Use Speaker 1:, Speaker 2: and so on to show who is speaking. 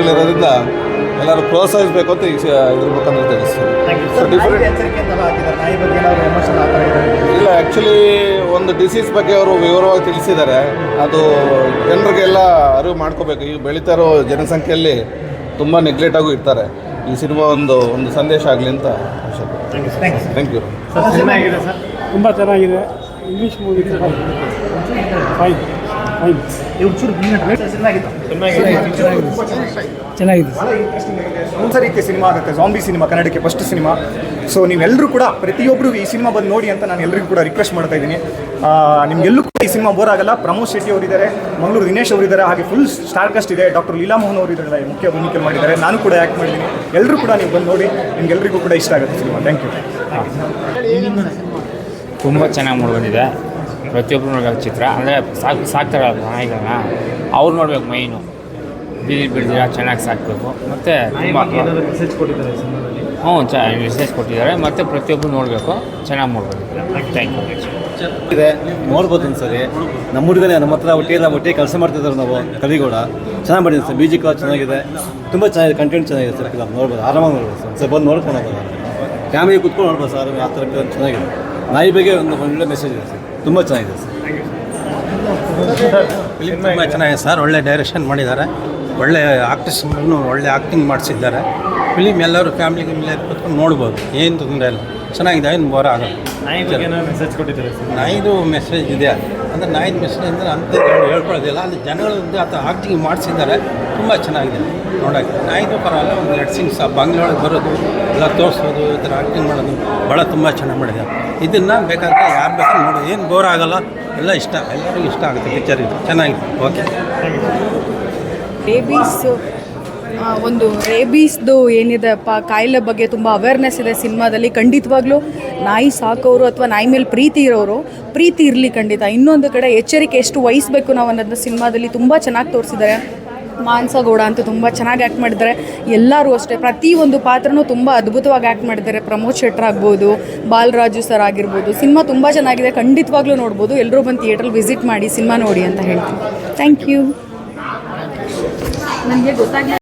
Speaker 1: ಇರೋದ್ರಿಂದ ಎಲ್ಲರೂ ಪ್ರೋತ್ಸಾಹಿಸಬೇಕು ಅಂತ ಇದ್ರ ಮುಖಾಂತರ ತಿಳಿಸ್ತೀವಿ ಸೊ ಡಿಫ್ರೆಂಟ್ ಇಲ್ಲ ಆ್ಯಕ್ಚುಲಿ ಒಂದು ಡಿಸೀಸ್ ಬಗ್ಗೆ ಅವರು ವಿವರವಾಗಿ ತಿಳಿಸಿದ್ದಾರೆ. ಅದು ಜನರಿಗೆಲ್ಲ ಅರಿವು ಮಾಡ್ಕೋಬೇಕು. ಈಗ ಬೆಳೀತಾ ಇರೋ ಜನಸಂಖ್ಯೆಯಲ್ಲಿ ತುಂಬ ನೆಗ್ಲೆಕ್ಟ್ ಆಗು ಇರ್ತಾರೆ. ಈ ಸಿನಿಮಾ ಒಂದು ಒಂದು ಸಂದೇಶ ಆಗಲಿ ಅಂತ ಥ್ಯಾಂಕ್ ಯು
Speaker 2: ಸರ್ ಸಿನಿಮಾ ಆಗಿದೆ ಸರ್.
Speaker 3: ತುಂಬ ಚೆನ್ನಾಗಿದೆ. ಇಂಗ್ಲೀಷ್ ಮೂವಿ ಫೈನ್ ಚೆನ್ನಾಗಿದೆ.
Speaker 2: ಭಾಳ ಸರಿ ಆಗಿದೆ ಹೊಸ ರೀತಿಯ ಸಿನಿಮಾ ಆಗುತ್ತೆ. ಜಾಂಬಿ ಸಿನಿಮಾ ಕನ್ನಡಕ್ಕೆ ಫಸ್ಟ್ ಸಿನಿಮಾ. ಸೊ ನೀವೆಲ್ಲರೂ ಕೂಡ ಪ್ರತಿಯೊಬ್ಬರು ಈ ಸಿನಿಮಾ ಬಂದು ನೋಡಿ ಅಂತ ನಾನು ಎಲ್ಲರಿಗೂ ಕೂಡ ರಿಕ್ವೆಸ್ಟ್ ಮಾಡ್ತಾ ಇದ್ದೀನಿ. ನಿಮ್ಗೆಲ್ಲೂ ಕೂಡ ಈ ಸಿನಿಮಾ ಬೋರ್ ಆಗಲ್ಲ. ಪ್ರಮೋದ್ ಶೆಟ್ಟಿ ಅವರಿದ್ದಾರೆ ಮಂಗಳೂರು ದಿನೇಶ್ ಅವರಿದ್ದಾರೆ ಹಾಗೆ ಫುಲ್ ಸ್ಟಾರ್ ಕಾಸ್ಟ್ ಇದೆ. ಡಾಕ್ಟರ್ ಲೀಲಾ ಮೋಹನ್ ಅವರು ಇದ್ದಾರೆ ಮುಖ್ಯ ಭೂಮಿಕೆ ಮಾಡಿದ್ದಾರೆ. ನಾನು ಕೂಡ ಆ್ಯಕ್ಟ್ ಮಾಡಿದ್ದೀನಿ. ಎಲ್ಲರೂ ಕೂಡ ನೀವು ಬಂದು ನೋಡಿ ನಿಮ್ಗೆಲ್ಲರಿಗೂ ಕೂಡ ಇಷ್ಟ ಆಗುತ್ತೆ ಸಿನಿಮಾ. ಥ್ಯಾಂಕ್ ಯು
Speaker 4: ತುಂಬ ಚೆನ್ನಾಗಿ ಮೂಡಿಬಂದಿದೆ ಪ್ರತಿಯೊಬ್ಬರು ನೋಡಬೇಕು ಚಿತ್ರ. ಅಂದರೆ ಸಾಕು ಸಾಕ್ತಾರಲ್ಲ ನಾಯಿಗಳನ್ನ ಅವ್ರು ನೋಡ್ಬೇಕು ಮೈನು. ಬೀದಿ ಬಿಡ್ದಿರ ಚೆನ್ನಾಗಿ ಸಾಕಬೇಕು. ಮತ್ತು ತುಂಬ
Speaker 2: ಮೆಸೇಜ್ ಕೊಟ್ಟಿದ್ದಾರೆ ಸಿನಿಮಾದಲ್ಲಿ?
Speaker 4: ಹ್ಞೂ ಚ ಮೆಸೇಜ್ ಕೊಟ್ಟಿದ್ದಾರೆ. ಮತ್ತು ಪ್ರತಿಯೊಬ್ಬರು ನೋಡಬೇಕು. ಚೆನ್ನಾಗಿ ನೋಡ್ಬೋದು ಥ್ಯಾಂಕ್ ಯು
Speaker 5: ಇದೆ ನೋಡ್ಬೋದು ಸರಿ? ನಮ್ಮ ಹುಡುಗನೇ ನಮ್ಮ ಹತ್ರ ಒಟ್ಟಿಗೆ ಒಟ್ಟಿಗೆ ಕೆಲಸ ಮಾಡ್ತಿದ್ದಾರೆ ನಾವು ಕಲಿಗೌಡ ಚೆನ್ನಾಗಿ ಬಂದಿದೆ ಸರ್. ಮ್ಯೂಸಿಕ್ ಚೆನ್ನಾಗಿದೆ. ತುಂಬ ಚೆನ್ನಾಗಿದೆ ಕಂಟೆಂಟ್ ಚೆನ್ನಾಗಿದೆ ಸರ್. ಫಿಲಮ್ ನೋಡ್ಬೋದು. ಆರಾಮಾಗಿ ನೋಡ್ಬೋದು ಸರ್. ಸರ್ ಬಂದು ನೋಡ್ಕೊಂಡು ಹೋಗ್ಬೋದು ಫ್ಯಾಮಿಲಿ ಕುತ್ಕೊಂಡು ನೋಡ್ಬೋದು ಸರ್. ಆ ಥರ ಚೆನ್ನಾಗಿದೆ. ನಾಯಿ ಬಗ್ಗೆ ಒಂದು ಒಳ್ಳೆ ಮೆಸೇಜ್ ಇದೆ ಸರ್. ತುಂಬ ಚೆನ್ನಾಗಿದೆ ಸರ್.
Speaker 6: ಫಿಲಿಮ್ ತುಂಬ ಚೆನ್ನಾಗಿದೆ ಸರ್. ಒಳ್ಳೆ ಡೈರೆಕ್ಷನ್ ಮಾಡಿದ್ದಾರೆ. ಒಳ್ಳೆ ಆರ್ಟಿಸ್ಟ್ನು ಒಳ್ಳೆ ಆ್ಯಕ್ಟಿಂಗ್ ಮಾಡಿಸಿದ್ದಾರೆ. ಫಿಲಿಮ್ ಎಲ್ಲರೂ ಫ್ಯಾಮಿಲಿ ಗಿಮ್ಲಿ ಕೂತ್ಕೊಂಡು ನೋಡ್ಬೋದು. ಏನು ತೊಂದರೆ ಇಲ್ಲ. ಚೆನ್ನಾಗಿದೆ. ಏನು ಬೋರ ಆಗಲ್ಲ. ನಾಯಿದು ಮೆಸೇಜ್ ಇದೆ. ಅಂದರೆ ನಾಯಿನ ಮಿಷನ್ ಅಂದರೆ ಅಂತ ಹೇಳ್ಕೊಳ್ಳೋದಿಲ್ಲ ಅಲ್ಲಿ ಜನಗಳಿಂದ ಆತ ಆಕ್ಟಿಂಗ್ ಮಾಡಿಸಿದ್ದಾರೆ. ತುಂಬ ಚೆನ್ನಾಗಿದೆ. ನೋಡೋಕ್ಕೆ ನಾಯಿದು ಪರವಾಗಿಲ್ಲ, ಒಂದು ಎರಡು ಸೀನ್ಸ್ ಆ ಬರೋದು, ಎಲ್ಲ ತೋರಿಸೋದು, ಈ ಥರ ಆಕ್ಟಿಂಗ್ ಮಾಡೋದು ಭಾಳ ತುಂಬ ಚೆನ್ನಾಗಿ ಮಾಡಿದ್ದಾರೆ. ಇದನ್ನು ಬೇಕಾದರೆ ಯಾರು ಬೇಕು ನೋಡಿ. ಏನು ಬೋರ್ ಆಗೋಲ್ಲ. ಎಲ್ಲ ಇಷ್ಟ. ಎಲ್ಲರಿಗೂ ಇಷ್ಟ ಆಗುತ್ತೆ ಪಿಕ್ಚರ್ ಇದು. ಚೆನ್ನಾಗಿದೆ. ಓಕೆ
Speaker 7: ಬೇಬೀಸು ಒಂದು ರೇಬೀಸ್ದು ಏನಿದೆಪ್ಪ ಕಾಯಿಲೆ ಬಗ್ಗೆ ತುಂಬ ಅವೇರ್ನೆಸ್ ಇದೆ ಸಿನಿಮಾದಲ್ಲಿ. ಖಂಡಿತವಾಗ್ಲೂ ನಾಯಿ ಸಾಕೋರು ಅಥವಾ ನಾಯಿ ಮೇಲೆ ಪ್ರೀತಿ ಇರೋರು, ಪ್ರೀತಿ ಇರಲಿ ಖಂಡಿತ. ಇನ್ನೊಂದು ಕಡೆ ಎಚ್ಚರಿಕೆ ಎಷ್ಟು ವಹಿಸ್ಬೇಕು ನಾವು ಅನ್ನೋದನ್ನ ಸಿನಿಮಾದಲ್ಲಿ ತುಂಬ ಚೆನ್ನಾಗಿ ತೋರಿಸಿದ್ದಾರೆ. ಮಾನಸ ಗೌಡ ಅಂತೂ ತುಂಬ ಚೆನ್ನಾಗಿ ಆ್ಯಕ್ಟ್ ಮಾಡಿದ್ದಾರೆ. ಎಲ್ಲರೂ ಅಷ್ಟೇ ಪ್ರತಿಯೊಂದು ಪಾತ್ರನೂ ತುಂಬ ಅದ್ಭುತವಾಗಿ ಆ್ಯಕ್ಟ್ ಮಾಡಿದ್ದಾರೆ. ಪ್ರಮೋದ್ ಶೆಟ್ರ್ ಆಗ್ಬೋದು, ಬಾಲರಾಜು ಸರ್ ಆಗಿರ್ಬೋದು, ಸಿನಿಮಾ ತುಂಬ ಚೆನ್ನಾಗಿದೆ. ಖಂಡಿತವಾಗ್ಲೂ ನೋಡ್ಬೋದು. ಎಲ್ಲರೂ ಬಂದು ಥಿಯೇಟ್ರಲ್ಲಿ ವಿಸಿಟ್ ಮಾಡಿ ಸಿನಿಮಾ ನೋಡಿ ಅಂತ ಹೇಳ್ತೀನಿ. ಥ್ಯಾಂಕ್ ಯು ನನಗೆ ಗೊತ್ತಾಗಲಿ